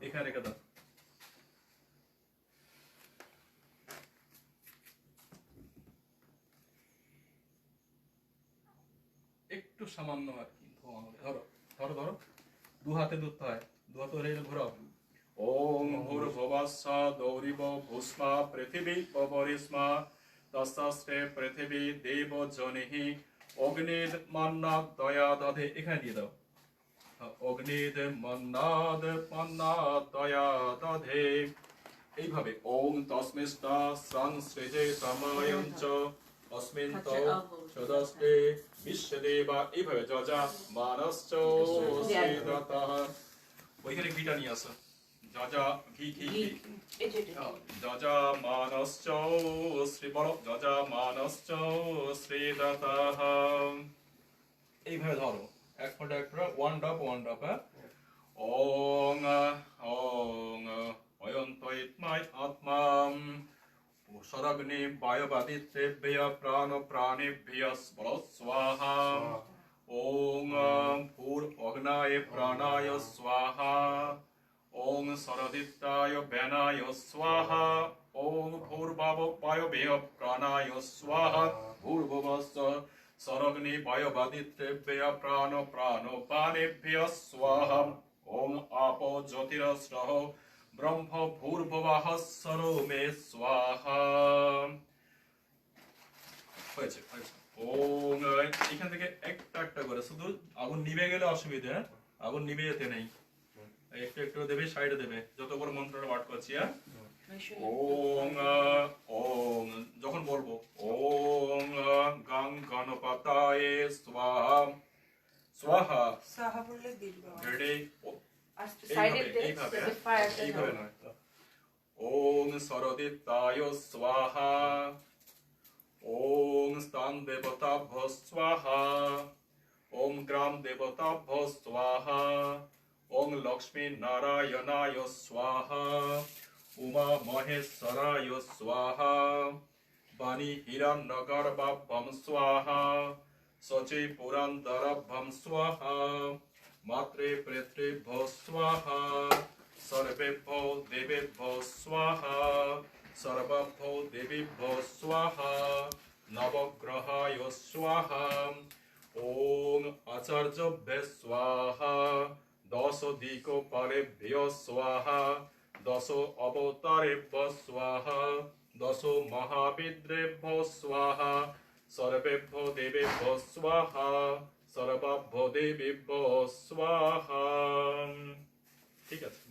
এখানে দাও। একটু সামান্য আর কি ধরো ধরো ধরো। দু হাতে ধরতে হয়। দু হাতে ধরে ঘোরাও। ওম ভূর্ভুবস্স দৌরিব ভূষ্মা পৃথিবী পরিস্মা তস্তে পৃথিবী দেব জনিহি অগ্নিদ মন্নাদ দয়া দধে এখানে দিয়ে দাও। অগ্নিদ মন্নাদ এইভাবে ওম তস্মিষ্টা সংসৃজে তময়ঞ্চ অস্মিন তো সদস্তে বিশ্বদেবা এইভাবে যজা মানশ্চ শ্রীদতঃ ওইখানে ঘিটা নিয়ে আসো। যজা ঘি ঘি ঘি। যজা মানশ্চ শ্রী বলো। যজা মানশ্চ শ্রীদতঃ। এইভাবে ধরো। এক ফোঁটা এক ফোঁটা ওয়ান ড্রপ ওয়ান ড্রপ হ্যাঁ? ওং ওং অয়ন্তয়িত্মাই আত্মাম। সরগ্নি বায়ুবাদিত্রেভ্য প্রাণ প্রাণেভ্য বল স্বাহা ওং ভূর অগ্নায় প্রাণায় স্বাহা। ওং সরদিত্যায় ব্যানায় স্বাহা। ওং, ভূর্ভাব বায়ুবেয় প্রাণায় স্বাহা। ভূর্ভুবস্স সরগ্নি বায়ুবাদিত্রেভ্য প্রাণ প্রাণ পানেভ্য স্বাহা ওং আপো জ্যোতিরস্রহ ব্রহ্ম ভূর্ভুবঃ সরো মে স্বাহা হয়েছে হয়েছে। ওং এখান থেকে একটা একটা করে। শুধু আগুন নিভে গেলে অসুবিধা হ্যাঁ? আগুন নিভে যেতে নেই। একটু একটু দেবে সাইডে দেবে। যত করে মন্ত্রটা পাঠ করছি হ্যাঁ? ওং আহ, ওং যখন বলব ওং আহ, গাং গণপতায়ে স্বাহা স্বাহা সাহা বললে রেডি আস্তে এইভাবে এইভাবে। নয় ওং সরদিত্তায় স্বাহা ওং স্তান দেবতাভ্য স্বাহা ওং গ্রাম দেবতাভ্য স্বাহা ওং লক্ষ্মী নারায়ণায় স্বাহা উমা মহেশ্বরায় স্বাহা বাণী হিরণ্যগর্ভাভ্যম স্বাহা সচি পুরন্দরভ্যম স্বাহা মাত্রে প্রেতৃভ্যো স্বাহা সর্বেভ্যো দেবেভ্যো স্বাহা সর্বভ্যো দেবীভ্যো স্বাহা নবগ্রহায় স্বাহা ওং আচার্যভ্যে স্বাহা দশ দিকপালেভ্য স্বাহা দশ অবতারেভ্য স্বাহা দশ মহাবিদ্রেভ্য স্বাহা সর্বেভ্যো দেবেভ্য স্বাহা সর্বাভ্য দেবেভ্য স্বাহা ঠিক আছে